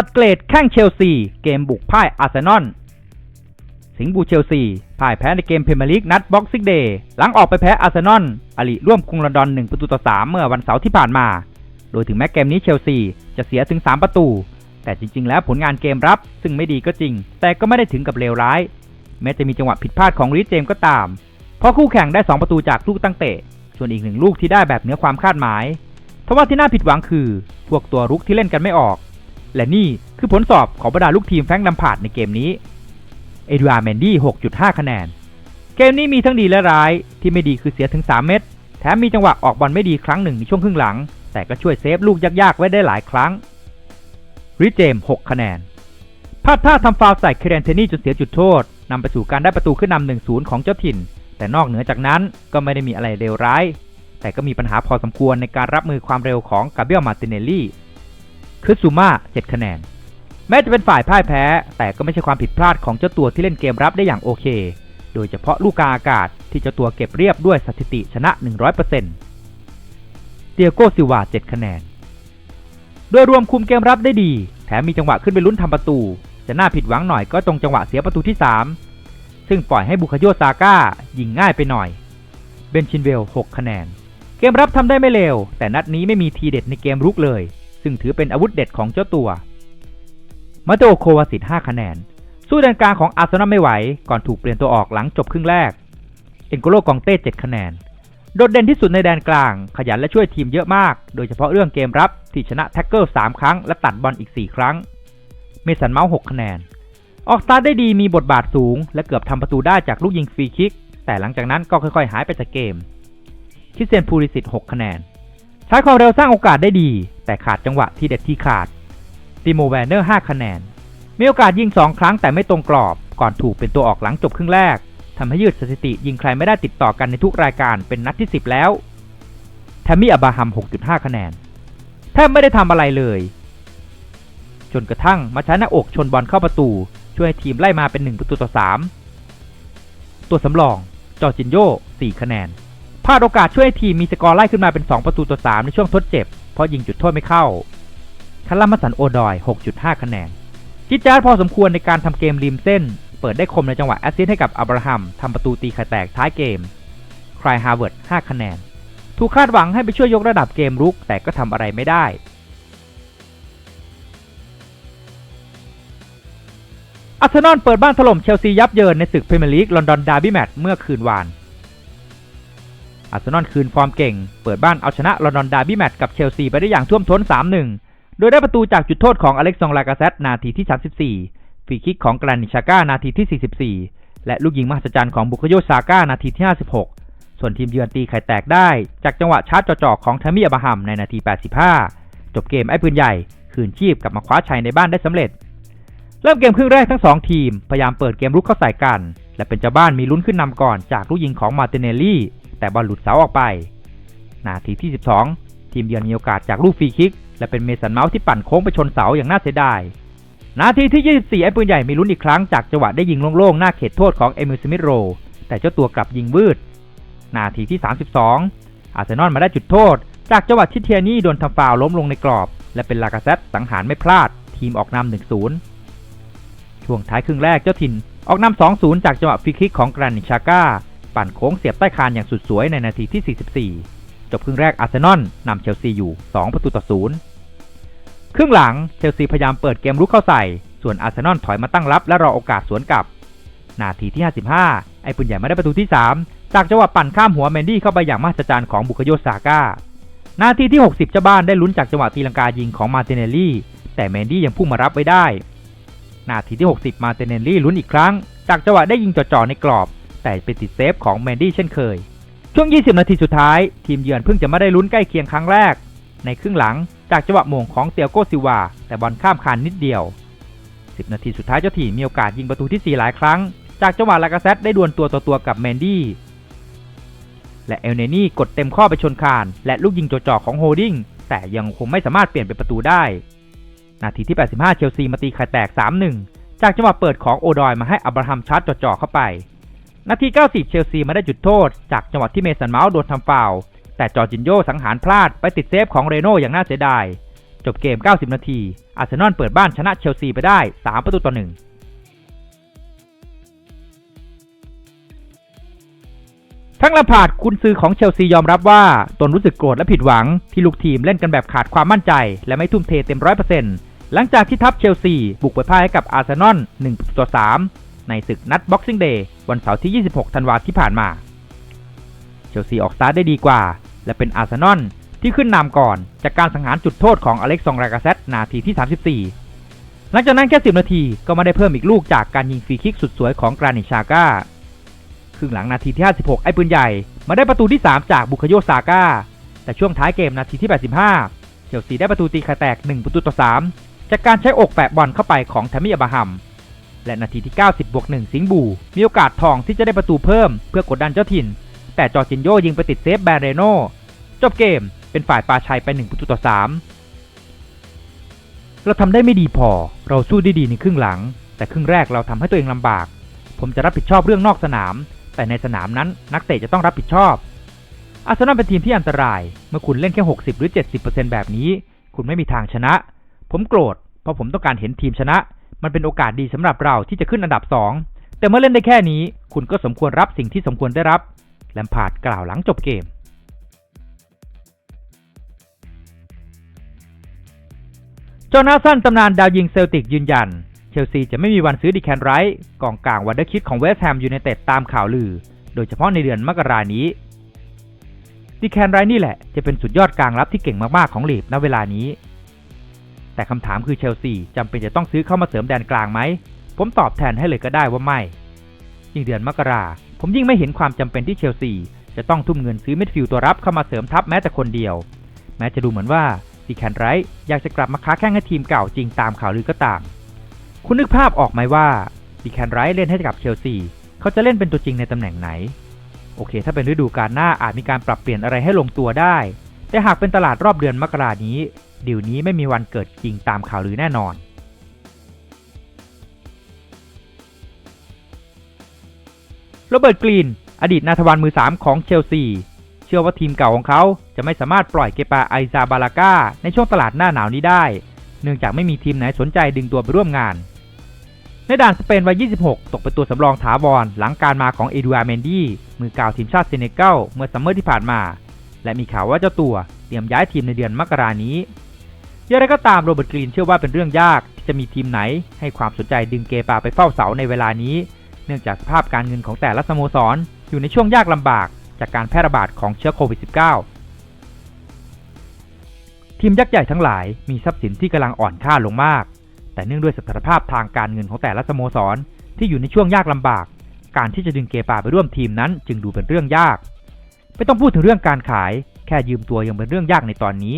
ตัดเกรดแข้งเชลซี เกมบุกพ่ายอาร์เซนอล สิงห์บูเชลซีพ่ายแพ้ในเกมเพรีเมียร์ลีกนัดบ็อกซิ่งเดย์หลังออกไปแพ้อาร์เซนอลอลิร่วมกรุงลอนดอน1ประตูต่อ3เมื่อวันเสาร์ที่ผ่านมา โดยถึงแม้เกมนี้เชลซีจะเสียถึง 3 ประตู แต่จริง ๆ แล้วผลงานเกมรับ ซึ่งไม่ดีก็จริง แต่ก็ไม่ได้ถึงกับเลวร้าย แม้จะมีจังหวะผิดพลาดของรีเจมก็ตาม เพราะคู่แข่งได้ 2 ประตูจากลูกตั้งเตะ ส่วนอีกหนึ่งลูกที่ได้แบบเหนือความคาดหมายทว่าที่น่าผิดหวังคือ พวกตัวรุกที่เล่นกันไม่ออก และนี่คือผลสอบของบรรดาลูกทีมแฟงลัมพาร์ดในเกมนี้ เอดูอาร์แมนดี้ 6.5 คะแนน เกมนี้มีทั้งดีและร้าย ที่ไม่ดีคือเสียถึง 3 เม็ด แถมมีจังหวะออกบอลไม่ดีครั้งหนึ่งในช่วงครึ่งหลัง แต่ก็ช่วยเซฟลูกยากๆ ไว้ได้หลายครั้ง ริเจมส์6คะแนนพลาดท่าทำฟาวใส่เคเรนเทนี่จนเสียจุดโทษนำไปสู่การได้ประตูขึ้นนำ1-0 ของเจ้าถิ่น แต่นอกเหนือจากนั้นก็ไม่ได้มีอะไรเลวร้าย แต่ก็มีปัญหาพอสมควรในการรับมือความเร็วของกาเบรียลมาติเนลลี่ คือซูมา7คะแนน แม้จะเป็นฝ่ายพ่ายแพ้ แต่ก็ไม่ใช่ความผิดพลาดของเจ้าตัวที่เล่นเกมรับได้อย่างโอเค โดยเฉพาะลูกกาอากาศที่เจ้าตัวเก็บเรียบด้วยสถิติชนะ 100%เตียโกซิวา7คะแนน โดยรวมคุมเกมรับได้ดี แถมมีจังหวะขึ้นไปลุ้นทำประตู จะน่าผิดหวังหน่อยก็ตรงจังหวะเสียประตูที่ 3 ซึ่งปล่อยให้บุคโยซาก้ายิงง่ายไปหน่อยเบนชินเวล 6 คะแนน เกมรับทำได้ไม่เลวแต่นัดนี้ไม่มีทีเด็ดในเกมรุกเลย ซึ่งถือเป็นอาวุธเด็ดของเจ้าตัว มาโตโควาสิต5คะแนน สู้แดนกลางของอาร์เซนอลไม่ไหว ก่อนถูกเปลี่ยนตัวออกหลังจบครึ่งแรก เอ็นโกโลกองเต้7คะแนน โดดเด่นที่สุดในแดนกลาง ขยันและช่วยทีมเยอะมาก โดยเฉพาะเรื่องเกมรับที่ชนะแท็กเกิล3ครั้งและตัดบอลอีก 4 ครั้ง เมสันเมาส์6คะแนน ออกสตาร์ทได้ดีมีบทบาทสูง และเกือบทำประตูได้จากลูกยิงฟรีคิก แต่หลังจากนั้นก็ค่อยๆ หายไปจากเกมคิเซนพูริสิต6คะแนน ใช้ความเร็วสร้างโอกาสได้ดี แต่ขาดจังหวะที่เด็ดที่ขาดติโมแวนเนอร์ 5 คะแนน มีโอกาสยิง 2 ครั้งแต่ไม่ตรงกรอบ ก่อนถูกเป็นตัวออกหลังจบครึ่งแรกทำให้ยืดสถิติยิงใครไม่ได้ติดต่อกันในทุกรายการเป็นนัดที่ 10 แล้วแทมมี่อับราฮัม 6.5 คะแนน แทบไม่ได้ทำอะไรเลย จนกระทั่งมาใช้หน้าอกชนบอลเข้าประตู ช่วยให้ทีมไล่มาเป็น 1 ประตูต่อ 3 ตัวสำรอง จอจินโย4คะแนน พลาดโอกาสช่วยให้ทีมมีสกอร์ไล่ขึ้นมาเป็น 2 ประตูต่อ 3 ในช่วงทดเจ็บ เพราะยิงจุดโทษไม่เข้าคารามัสันโอดอย 6.5 คะแนนจิจาร์พอสมควรในการทำเกมริมเส้น เปิดได้คมในจังหวะแอสซิสต์ให้กับอับราฮัมทำประตูตีไข่แตกท้ายเกมครายฮาร์เวิร์ด 5 คะแนน ถูกคาดหวังให้ไปช่วยยกระดับเกมรุกแต่ก็ทำอะไรไม่ได้อาร์เซนอลเปิดบ้านถล่มเชลซียับเยินในศึกพรีเมียร์ลีกลอนดอนดาร์บี้แมตช์เมื่อคืนวาน อาร์เซนอลคืนฟอร์มเก่ง เปิดบ้านเอาชนะลอนดอนดาร์บี้แมตช์กับเชลซีไปได้อย่างท่วมท้น 3-1 โดยได้ประตูจากจุดโทษของอเล็กซองลากาเซตนาทีที่ 34 ฟรีคิกของกรานิชาก้านาทีที่ 44 และลูกยิงมหัศจรรย์ของบุคโยซาก้านาทีที่ 56 ส่วนทีมเยือนตีไข่แตกได้ จากจังหวะชาร์จจ่อๆของทามิอับาฮัมในนาที 85 จบเกมไอ้ปืนใหญ่ คืนชีพกลับมาคว้าชัยในบ้านได้สำเร็จ เริ่มเกมครึ่งแรกทั้ง 2 ทีมพยายามเปิดเกมรุกเข้าใส่กัน และเป็นเจ้าบ้านมีลุ้นขึ้นนำก่อนจากลูกยิงของมาร์ติเนลลี่ แต่บอลหลุดเสาออกไป นาทีที่ 12 ทีมเยือนมีโอกาสจากลูกฟรีคิก และเป็นเมสันเมาส์ที่ปั่นโค้งไปชนเสาอย่างน่าเสียดาย นาทีที่ 24 ไอ้ปืนใหญ่มีลุ้นอีกครั้งจากจังหวะได้ยิงโล่งๆ หน้าเขตโทษของเอมิลสมิธโร แต่เจ้าตัวกลับยิงวืด นาทีที่ 32 อาร์เซนอลมาได้จุดโทษ จากจังหวะที่เทียนี่โดนทำฟาวล์ล้มลงในกรอบ และเป็นลากาเซตสังหารไม่พลาด ทีมออกนำ1-0 ช่วงท้ายครึ่งแรกเจ้าถิ่นออกนำ2-0 จากจังหวะฟรีคิกของกรานิชาก้า ปั่นโค้งเสียบใต้คานอย่างสุดสวยในนาทีที่ 44 จบครึ่งแรกอาร์เซนอลนำเชลซีอยู่ 2 ประตูต่อ0ครึ่งหลังเชลซีพยายามเปิดเกมรุกเข้าใส่ ส่วนอาร์เซนอลถอยมาตั้งรับและรอโอกาสสวนกลับ นาทีที่ 55 ไอ้ปืนใหญ่มาได้ประตูที่ 3 จากจังหวะปั่นข้ามหัวแมนดี้เข้าไปอย่างมหัศจรรย์ของบุคโยซาก้า นาทีที่ 60 เจ้าบ้านได้ลุ้นจากจังหวะตีลังกายิงของมาร์ติเนลลี่ แต่แมนดี้ยังพุ่งมารับไว้ได้ นาทีที่ 60 มาร์ติเนลลี่ลุ้นอีกครั้ง จากจังหวะได้ยิงจ่อๆในกรอบ แต่เป็นติดเซฟของแมนดี้เช่นเคย ช่วง 20 นาทีสุดท้าย ทีมเยือนเพิ่งจะไม่ได้ลุ้นใกล้เคียงครั้งแรก ในครึ่งหลังจากจังหวะโมงของเตียโกซิวาแต่บอลข้ามคานนิดเดียว 10 นาทีสุดท้ายเจ้าถิ่นมีโอกาสยิงประตูที่ 4 หลายครั้ง จากจังหวะลากาเซตได้ดวลตัวต่อตัวกับแมนดี้และเอลเนนี่กดเต็มข้อไปชนคาน และลูกยิงจ่อๆของโฮดิงแต่ยังคงไม่สามารถเปลี่ยนเป็นประตูได้ นาทีที่ 85 เชลซีมาตีไข่แตก 3-1 จากจังหวะเปิดของโอดอยมาให้อับราฮัมชาร์จจ่อๆเข้าไป นาที 90 เชลซีมาได้จุดโทษ จากจังหวะที่เมสันเมาส์โดนทำฟาวล์แต่จอร์จินโยสังหารพลาดไปติดเซฟของเรโน่อย่างน่าเสียดาย จบเกม 90 นาที อาร์เซนอลเปิดบ้านชนะเชลซีไปได้ 3 ประตูต่อ 1ทั้งลำพาดคุณซื้อของเชลซียอมรับว่า ตนรู้สึกโกรธและผิดหวัง ที่ลูกทีมเล่นกันแบบขาดความมั่นใจ และไม่ทุ่มเทเต็มร้อยเปอร์เซ็นต์หลังจากที่ทัพเชลซี บุกไปพ่ายให้กับอาร์เซนอล1ต่อ3 ในศึกนัดบ็อกซิ่งเดย์วันเสาร์ที่ 26 ธันวาที่ผ่านมา เชลซีออกสตาร์ทได้ดีกว่า และเป็นอาร์เซนอลที่ขึ้นนำก่อน จากการสังหารจุดโทษของอเล็กซองรากาเซตนาทีที่ 34 หลังจากนั้นแค่ 10 นาทีก็มาได้เพิ่มอีกลูกจากการยิงฟรีคิกสุดสวยของกรานิชาก้าครึ่งหลังนาทีที่ 56 ไอ้ปืนใหญ่มาได้ประตูที่ 3 จากบุคโยซาก้า แต่ช่วงท้ายเกมนาทีที่ 85 เชลซีได้ประตูตีไข่แตก 1 ประตูต่อ 3 จากการใช้อกแปะบอลเข้าไปของแทมมี่อับราฮัม และนาทีที่ 90บวก1สิงบู มีโอกาสทองที่จะได้ประตูเพิ่มเพื่อกดดันเจ้าถิ่น แต่จอร์จินโยยิงไปติดเซฟแบรเรโนจบเกมเป็นฝ่ายปาชัยไป 1 ประตูต่อ 3 เราทำได้ไม่ดีพอ เราสู้ได้ดีในครึ่งหลัง แต่ครึ่งแรกเราทำให้ตัวเองลำบาก ผมจะรับผิดชอบเรื่องนอกสนาม แต่ในสนามนั้นนักเตะจะต้องรับผิดชอบ อาร์เซนอลเป็นทีมที่อันตราย เมื่อคุณเล่นแค่ 60 หรือ 70%แบบนี้ คุณไม่มีทางชนะ ผมโกรธ เพราะผมต้องการเห็นทีมชนะ มันเป็นโอกาสดีสำหรับเราที่จะขึ้นอันดับ 2 แต่เมื่อเล่นได้แค่นี้ คุณก็สมควรรับสิ่งที่สมควรได้รับแลมพาร์ดกล่าวหลังจบเกม จอห์นาสันตำนานดาวยิงเซลติกยืนยัน เชลซีจะไม่มีวันซื้อดิแคนไรท์กองกลางวันเดอร์คิดของเวสต์แฮมยูไนเต็ดตามข่าวลือ โดยเฉพาะในเดือนมกรานี้ดิแคนไรท์นี่แหละจะเป็นสุดยอดกลางรับที่เก่งมากๆของลีกณเวลานี้ แต่คำถามคือเชลซีจำเป็นจะต้องซื้อเข้ามาเสริมแดนกลางไหม ผมตอบแทนให้เลยก็ได้ว่าไม่ยิ่งเดือนมกราผมยิ่งไม่เห็นความจำเป็นที่เชลซีจะต้องทุ่มเงินซื้อมิดฟิลด์ตัวรับเข้ามาเสริมทัพแม้แต่คนเดียว แม้จะดูเหมือนว่าดิแคนไรท์อยากจะกลับมาค้าแข่งให้ทีมเก่าจริงตามข่าวลือก็ตาม คุณนึกภาพออกไหมว่าดิแคนไรท์เล่นให้กับเชลซีเขาจะเล่นเป็นตัวจริงในตำแหน่งไหน โอเค ถ้าเป็นฤดูกาลหน้าอาจมีการปรับเปลี่ยนอะไรให้ลงตัวได้ แต่หากเป็นตลาดรอบเดือนมกรานี้ ดีลนี้ไม่มีวันเกิดจริงตามข่าวลือแน่นอนโรเบิร์ตกรีน อดีตนาทวานมือ 3 ของเชลซี เชื่อว่าทีมเก่าของเขาจะไม่สามารถปล่อยเกปาไอซาบาลาก้าในช่วงตลาดหน้าหนาวนี้ได้ เนื่องจากไม่มีทีมไหนสนใจดึงตัวไปร่วมงาน ในด่านสเปนวัย 26 ตกเป็นตัวสำรองถาวรหลังการมาของเอดูอาร์เมนดี้มือกาวทีมชาติเซเนกัลเมื่อซัมเมอร์ที่ผ่านมา และมีข่าวว่าเจ้าตัวเตรียมย้ายทีมในเดือนมกรานี้ อย่างไรก็ตามโรเบิร์ตกรีนเชื่อว่าเป็นเรื่องยากที่จะมีทีมไหน ให้ความสนใจดึงเกปาไปเฝ้าเสาในเวลานี้ เนื่องจากสภาพการเงินของแต่ละสโมสร อยู่ในช่วงยากลำบากจากการแพร่ระบาดของเชื้อโควิด -19 ทีมยักษ์ใหญ่ทั้งหลายมีทรัพย์สินที่กำลังอ่อนค่าลงมาก แต่เนื่องด้วยสถานภาพทางการเงินของแต่ละสโมสร ที่อยู่ในช่วงยากลำบาก การที่จะดึงเกปาไปร่วมทีมนั้นจึงดูเป็นเรื่องยาก ไม่ต้องพูดถึงเรื่องการขาย แค่ยืมตัวยังเป็นเรื่องยากในตอนนี้